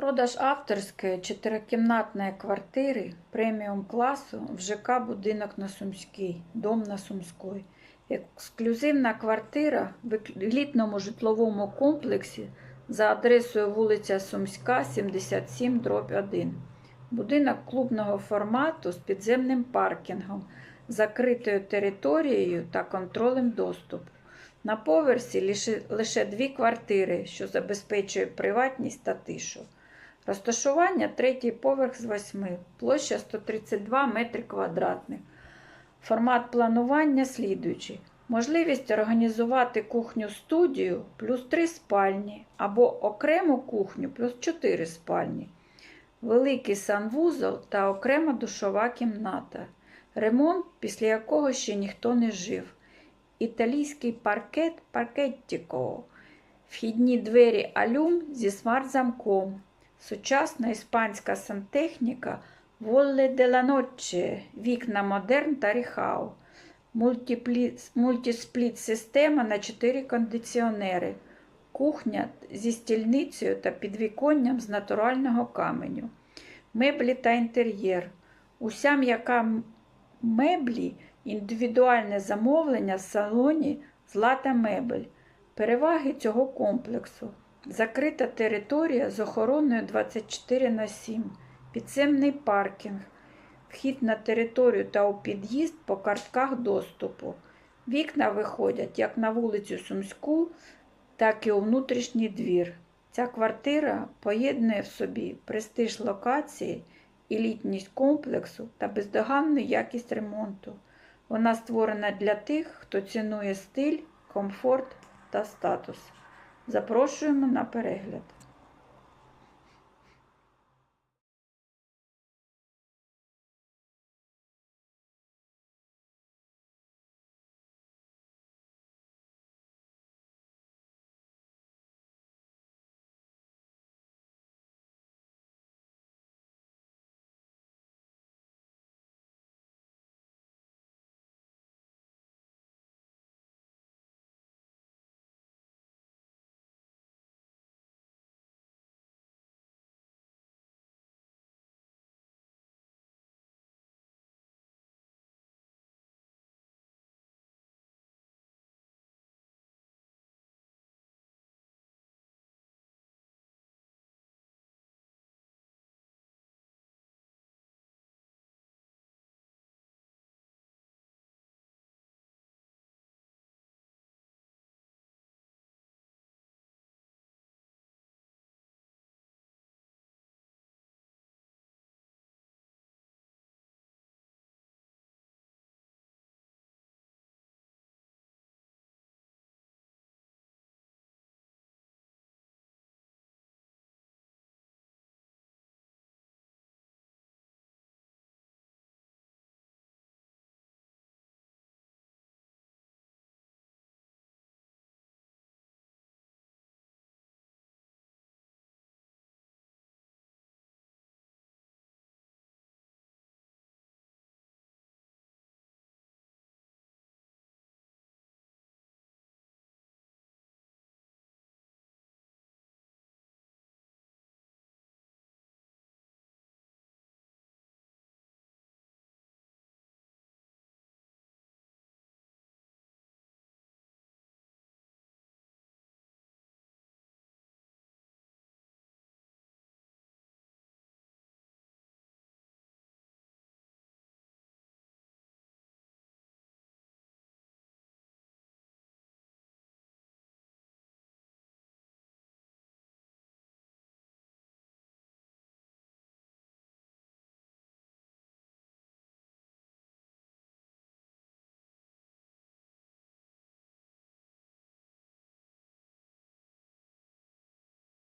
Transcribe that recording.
Продаж авторської чотирикімнатної квартири преміум класу в ЖК «Будинок на Сумській», дом на Сумській. Ексклюзивна квартира в елітному житловому комплексі за адресою вулиця Сумська, 77, 1. Будинок клубного формату з підземним паркінгом, закритою територією та контролем доступу. На поверсі лише, дві квартири, що забезпечує приватність та тишу. Розташування третій поверх з восьми, площа 132 метри квадратних. Формат планування слідуючий. Можливість організувати кухню-студію плюс 3 спальні або окрему кухню плюс 4 спальні. Великий санвузол та окрема душова кімната. Ремонт, після якого ще ніхто не жив. Італійський паркет паркеттіко. Вхідні двері алюм зі смарт-замком. Сучасна іспанська сантехніка Волле де ла Ноче, вікна Модерн та Ріхау, мультиспліт-система на 4 кондиціонери, кухня зі стільницею та підвіконням з натурального каменю, меблі та інтер'єр. Уся м'яка меблі, індивідуальне замовлення в салоні Злата мебель. Переваги цього комплексу. Закрита територія з охороною 24 на 7, підземний паркінг, вхід на територію та у під'їзд по картках доступу. Вікна виходять як на вулицю Сумську, так і у внутрішній двір. Ця квартира поєднує в собі престиж локації, елітність комплексу та бездоганну якість ремонту. Вона створена для тих, хто цінує стиль, комфорт та статус. Запрошуємо на перегляд.